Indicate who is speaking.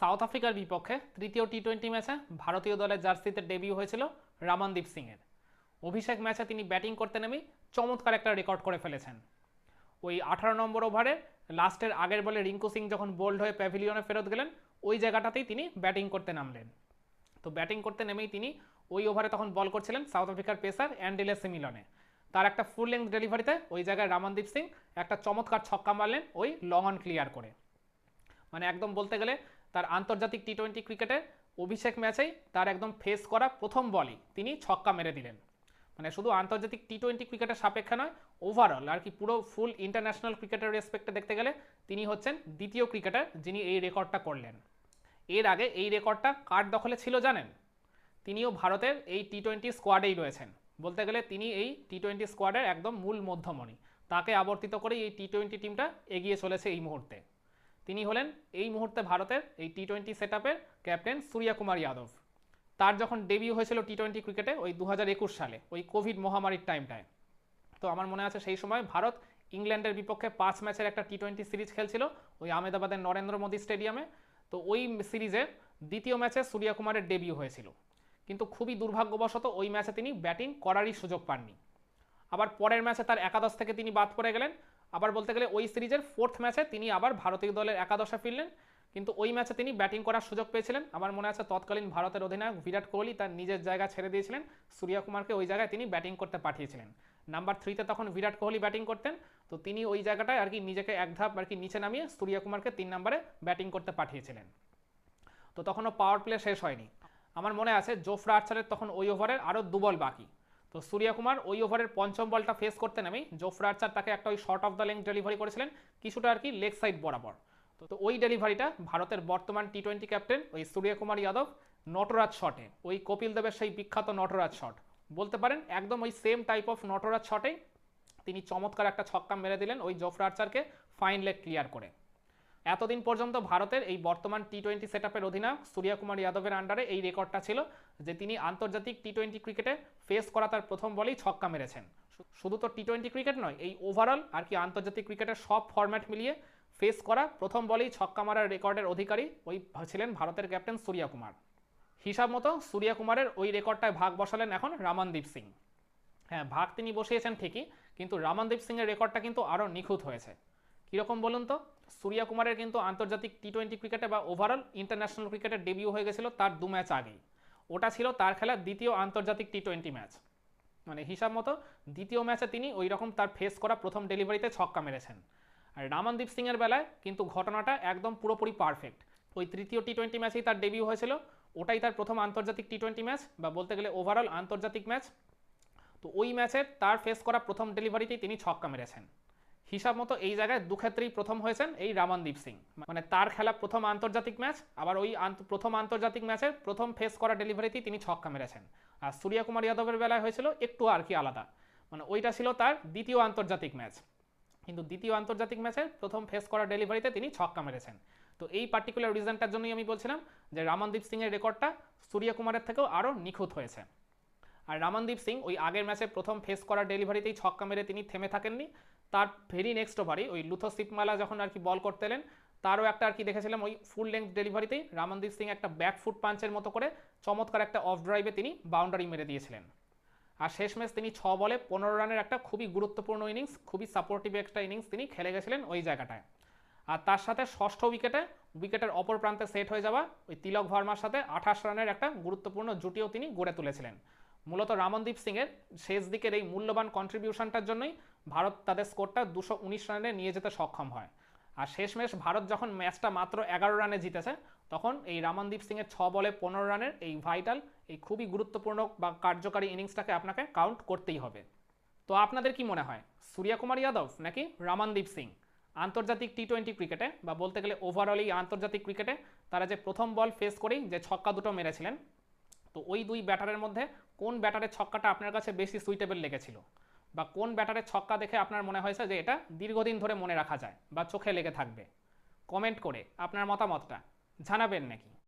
Speaker 1: South আফ্রিকার বিপক্ষে তৃতীয় টি টোয়েন্টি ম্যাচে ভারতীয় দলের জার্সিতে ডেবিউ হয়েছিল রামানদীপ সিংয়ের। অভিষেক ম্যাচে তিনি ব্যাটিং করতে নেমেই চমৎকার একটা রেকর্ড করে ফেলেছেন। ওই আঠারো নম্বর ওভারে লাস্টের আগের বলে রিঙ্কু সিং যখন বোল্ড হয়ে প্যাভিলিয়নে ফেরত গেলেন, ওই জায়গাটাতেই তিনি ব্যাটিং করতে নামলেন। তো ব্যাটিং করতে নেমেই তিনি ওই ওভারে তখন বল করছিলেন সাউথ আফ্রিকার পেসার অ্যান্ডিলে সিমিলনে। তার একটা ফুল লেন্থ ডেলিভারিতে ওই জায়গায় রামানদীপ সিং একটা চমৎকার ছক্কা মারলেন ওই লং অন ক্লিয়ার করে। মানে একদম বলতে গেলে তার আন্তর্জাতিক টি টোয়েন্টি ক্রিকেটে অভিষেক ম্যাচেই তার একদম ফেস করা প্রথম বলই। তিনি ছক্কা মেরে দিলেন। মানে শুধু আন্তর্জাতিক টি টোয়েন্টি ক্রিকেটের সাপেক্ষে নয় ওভারঅল আর কি পুরো ফুল ইন্টারন্যাশনাল ক্রিকেটের রেসপেক্টে দেখতে গেলে তিনি হচ্ছেন দ্বিতীয় ক্রিকেটার যিনি এই রেকর্ডটা করলেন। এর আগে এই রেকর্ডটা কার দখলে ছিল জানেন? তিনিও ভারতের এই টি টোয়েন্টি স্কোয়াডেই রয়েছেন। বলতে গেলে তিনি এই টি টোয়েন্টি স্কোয়াডের একদম মূল মধ্যমণি। তাকে আবর্তিত করেই এই টি টোয়েন্টি টিমটা এগিয়ে চলেছে এই মুহূর্তে। তিনি হলেন এই মুহূর্তে ভারতের এই T twenty set captain Surya Kumar Yadav. তার যখন ডেবিউ হয়েছিল টি টোয়েন্টি ক্রিকেটে ওই দু হাজার একুশ সালে, ওই কোভিড মহামারীর টাইমটায় তো আমার মনে আছে সেই সময় ভারত ইংল্যান্ডের বিপক্ষে পাঁচ ম্যাচের একটা টি টোয়েন্টি সিরিজ খেলছিল ওই আহমেদাবাদের নরেন্দ্র মোদী স্টেডিয়ামে। তো ওই সিরিজের দ্বিতীয় ম্যাচে সূর্যা কুমারের ডেবিউ হয়েছিল। কিন্তু খুবই দুর্ভাগ্যবশত ওই ম্যাচে তিনি ব্যাটিং করারই সুযোগ পাননি। আবার পরের ম্যাচে তার একাদশ থেকে তিনি বাদ পড়ে গেলেন। আবার বলতে গেলে ওই সিরিজের ফোর্থ ম্যাচে তিনি আবার ভারতীয় দলের একাদশে ফিরলেন। কিন্তু ওই ম্যাচে তিনি ব্যাটিং করার সুযোগ পেয়েছিলেন। আমার মনে আছে তৎকালীন ভারতের অধিনায়ক বিরাট কোহলি তার নিজের জায়গা ছেড়ে দিয়েছিলেন। সূর্যা কুমারকে ওই জায়গায় তিনি ব্যাটিং করতে পাঠিয়েছিলেন। নাম্বার থ্রিতে তখন বিরাট কোহলি ব্যাটিং করতেন। তো তিনি ওই জায়গাটায় আর কি নিজেকে এক ধাপ আর কি নিচে নামিয়ে সূর্যা কুমারকে তিন নম্বরে ব্যাটিং করতে পাঠিয়েছিলেন। তো তখনও পাওয়ার প্লে শেষ হয়নি। আমার মনে আছে জোফরা আর্চারের তখন ওই ওভারের আরও দুবল বাকি। তো সূর্যা কুমার ওই ওভারের পঞ্চম বলটা ফেস করতে নেমেই জোফরা আর্চার তাকে একটা ওই short of the length delivery করেছিলেন, কিছুটা আর কি লেগ সাইড বরাবর। তো ওই ডেলিভারিটা ভারতের বর্তমান টি টোয়েন্টি ক্যাপ্টেন ওই সূর্য কুমার যাদব নটরাজ শটে ওই কপিল দেবের সেই বিখ্যাত নটরাজ শট বলতে পারেন একদম ওই সেম টাইপ অফ নটরাজ শটেই তিনি চমৎকার একটা ছক্কা মেরে দিলেন ওই জোফরা আর্চারকে ফাইন লেগ ক্লিয়ার করে। এতদিন পর্যন্ত ভারতের এই বর্তমান টি টোয়েন্টি সেট আপের অধিনায়ক সূর্যা কুমার যাদবের আন্ডারে এই রেকর্ডটা ছিল যে তিনি আন্তর্জাতিক টি টোয়েন্টি ক্রিকেটে ফেস করা তার প্রথম বলেই ছক্কা মেরেছেন। শুধু তো টি টোয়েন্টি ক্রিকেট নয়, এই ওভারঅল আর কি আন্তর্জাতিক ক্রিকেটের সব ফরম্যাট মিলিয়ে ফেস করা প্রথম বলেই ছক্কা মারার রেকর্ডের অধিকারী ওই ছিলেন ভারতের ক্যাপ্টেন সূর্যা কুমার। হিসাব মতো সূর্যা কুমারের ওই রেকর্ডটায় ভাগ বসালেন এখন রামানদীপ সিং। হ্যাঁ ভাগ তিনি বসিয়েছেন ঠিকই, কিন্তু রামানদীপ সিংয়ের রেকর্ডটা কিন্তু আরও নিখুঁত হয়েছে। কীরকম বলুন তো? সূর্যা কুমারের কিন্তু আন্তর্জাতিক টি টোয়েন্টি ক্রিকেটে বা ওভারঅল ইন্টারন্যাশনাল ক্রিকেটে ডেবিউ হয়ে গেছিল তার দু ম্যাচ আগেই। ওটা ছিল তার খেলা দ্বিতীয় আন্তর্জাতিক টি টোয়েন্টি ম্যাচ মানে হিসাব মতো দ্বিতীয় ম্যাচে তিনি ওই রকম তার ফেস করা প্রথম ডেলিভারিতে ছক্কা মেরেছেন। আর রামানদীপ সিংয়ের বেলায় কিন্তু ঘটনাটা একদম পুরোপুরি পারফেক্ট ওই তৃতীয় টি টোয়েন্টি ম্যাচেই তার ডেবিউ হয়েছিল, ওটাই তার প্রথম আন্তর্জাতিক টি টোয়েন্টি ম্যাচ বা বলতে গেলে ওভারঅল আন্তর্জাতিক ম্যাচ তো ওই ম্যাচে তার ফেস করা প্রথম ডেলিভারিতেই তিনি ছক্কা মেরেছেন। হিসাব মতো এই জায়গায় দু ক্ষেত্রেই প্রথম হয়েছেন এই রামনদীপ সিং। মানে তার খেলা প্রথম আন্তর্জাতিক ম্যাচ, আবার ওই প্রথম আন্তর্জাতিক ম্যাচের প্রথম ফেস করা ডেলিভারিতেই তিনি ছক্কা মেরেছেন। আর সূর্যা কুমার যাদবের বেলায় হয়েছিল একটু আর কি আলাদা। মানে ওইটা ছিল তার দ্বিতীয় আন্তর্জাতিক ম্যাচ। কিন্তু দ্বিতীয় আন্তর্জাতিক ম্যাচের প্রথম ফেস করা ডেলিভারিতে তিনি ছক্কা মেরেছেন। তো এই পার্টিকুলার রিজনটার জন্যই আমি বলছিলাম যে রামনদীপ সিংয়ের রেকর্ডটা সূর্যা কুমারের থেকেও আরও নিখুঁত হয়েছে। আর রামানদীপ সিং ওই আগের ম্যাচে প্রথম ফেস করা ডেলিভারিতেই ছক্কা মেরে তিনি থেমে থাকেননি। তার ভেরি নেক্সট ওভারই ওই লুথো সিপমালা যখন আর কি বল করতে এলেন, তারও একটা আর কি দেখেছিলাম ওই ফুল লেংথ ডেলিভারিতেই রামানদীপ সিং একটা ব্যাক ফুট পাঞ্চের মতো করে চমৎকার একটা অফ ড্রাইভে তিনি বাউন্ডারি মেরে দিয়েছিলেন। আর শেষ ম্যাচ তিনি ছ বলে পনেরো রানের একটা খুবই গুরুত্বপূর্ণ ইনিংস খুবই সাপোর্টিভ একটা ইনিংস তিনি খেলে গেছিলেন ওই জায়গাটায়। আর তার সাথে ষষ্ঠ উইকেটে উইকেটের অপর প্রান্তে সেট হয়ে যাওয়া ওই তিলক ভার্মার সাথে আঠাশ রানের একটা গুরুত্বপূর্ণ জুটিও তিনি গড়ে তুলেছিলেন। মূলত রামনদীপ সিংয়ের শেষ দিকের এই মূল্যবান কন্ট্রিবিউশনটার জন্যই ভারত তাদের স্কোরটা দুশো উনিশ রানে নিয়ে যেতে সক্ষম হয়। আর শেষমেশ ভারত যখন ম্যাচটা মাত্র এগারো রানে জিতেছে, তখন এই রামনদীপ সিংয়ের ছ বলে পনেরো রানের এই ভাইটাল, এই খুবই গুরুত্বপূর্ণ বা কার্যকারী ইনিংসটাকে আপনাকে কাউন্ট করতেই হবে। তো আপনাদের কি মনে হয় সূর্যা কুমার যাদব নাকি রামানদীপ সিং? আন্তর্জাতিক টি টোয়েন্টি ক্রিকেটে বা বলতে গেলে ওভারঅল এই আন্তর্জাতিক ক্রিকেটে তারা যে প্রথম বল ফেস করেই যে ছক্কা দুটো মেরেছিলেন, তো ওই দুই ব্যাটারের মধ্যে কোন ব্যাটারের ছক্কাটা আপনার কাছে বেশি সুইটেবল লেগেছিল? বা কোন ব্যাটারের ছক্কা দেখে আপনার মনে হয়েছে যে এটা দীর্ঘদিন ধরে মনে রাখা যায় বা চোখে লেগে থাকবে? কমেন্ট করে আপনার মতামতটা জানাবেন নাকি?